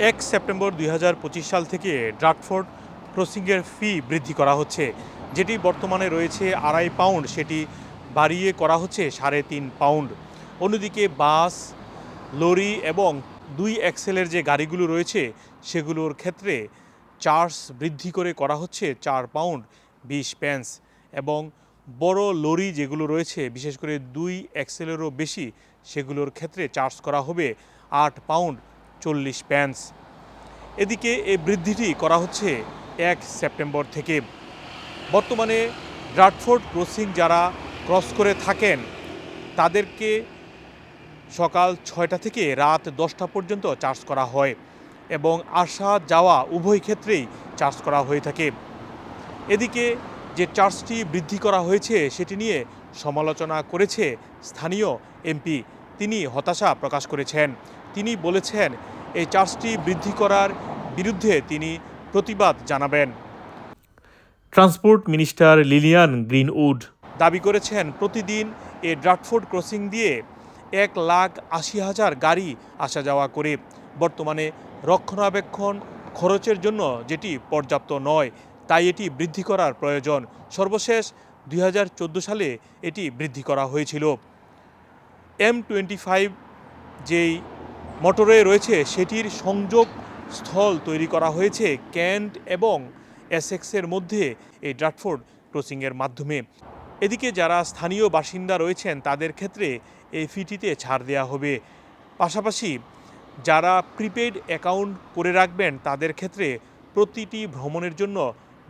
এক সেপ্টেম্বর দুই হাজার পঁচিশ সাল থেকে ড্রাটফোর্ড ক্রসিংয়ের ফি বৃদ্ধি করা হচ্ছে। যেটি বর্তমানে রয়েছে আড়াই পাউন্ড, সেটি বাড়িয়ে করা হচ্ছে সাড়ে তিন পাউন্ড। অন্যদিকে বাস, লরি এবং দুই এক্সেলের যে গাড়িগুলো রয়েছে, সেগুলোর ক্ষেত্রে চার্জ বৃদ্ধি করে করা হচ্ছে চার পাউন্ড বিশ পেন্স এবং বড় লরি যেগুলো রয়েছে, বিশেষ করে দুই এক্সেলেরও বেশি, সেগুলোর ক্ষেত্রে চার্জ করা হবে আট পাউন্ড চল্লিশ প্যান্স এদিকে এই বৃদ্ধিটি করা হচ্ছে এক সেপ্টেম্বর থেকে। বর্তমানে ড্রাটফোর্ড ক্রসিং যারা ক্রস করে থাকেন, তাদেরকে সকাল ছয়টা থেকে রাত দশটা পর্যন্ত চার্জ করা হয় এবং আসা যাওয়া উভয় ক্ষেত্রেই চার্জ করা হয়ে থাকে। এদিকে যে চার্জটি বৃদ্ধি করা হয়েছে, সেটি নিয়ে সমালোচনা করেছে স্থানীয় এমপি তিনি হতাশা প্রকাশ করেছেন। তিনি বলেছেন এই চার্জটি বৃদ্ধি করার বিরুদ্ধে তিনি প্রতিবাদ জানাবেন। ট্রান্সপোর্ট মিনিস্টার লিলিয়ান গ্রিনউড দাবি করেছেন প্রতিদিন এ ড্রাটফোর্ড ক্রসিং দিয়ে এক লাখ আশি হাজার গাড়ি আসা যাওয়া করে। বর্তমানে রক্ষণাবেক্ষণ খরচের জন্য যেটি পর্যাপ্ত নয় তাই এটি বৃদ্ধি করার প্রয়োজন। সর্বশেষ দুই হাজার চোদ্দ সালে এটি বৃদ্ধি করা হয়েছিল। এম টোয়েন্টি ফাইভ যেই মোটরে রয়েছে, সেটির সংযোগ স্থল তৈরি করা হয়েছে ক্যান্ট এবং এসেক্সের মধ্যে এই ড্রাটফোর্ড ক্রসিংয়ের মাধ্যমে। এদিকে যারা স্থানীয় বাসিন্দা রয়েছেন, তাদের ক্ষেত্রে এই ফিটিতে ছাড় দেওয়া হবে। পাশাপাশি যারা প্রিপেড অ্যাকাউন্ট করে রাখবেন, তাদের ক্ষেত্রে প্রতিটি ভ্রমণের জন্য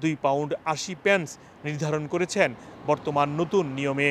দুই পাউন্ড আশি পেন্স নির্ধারণ করেছেন বর্তমান নতুন নিয়মে।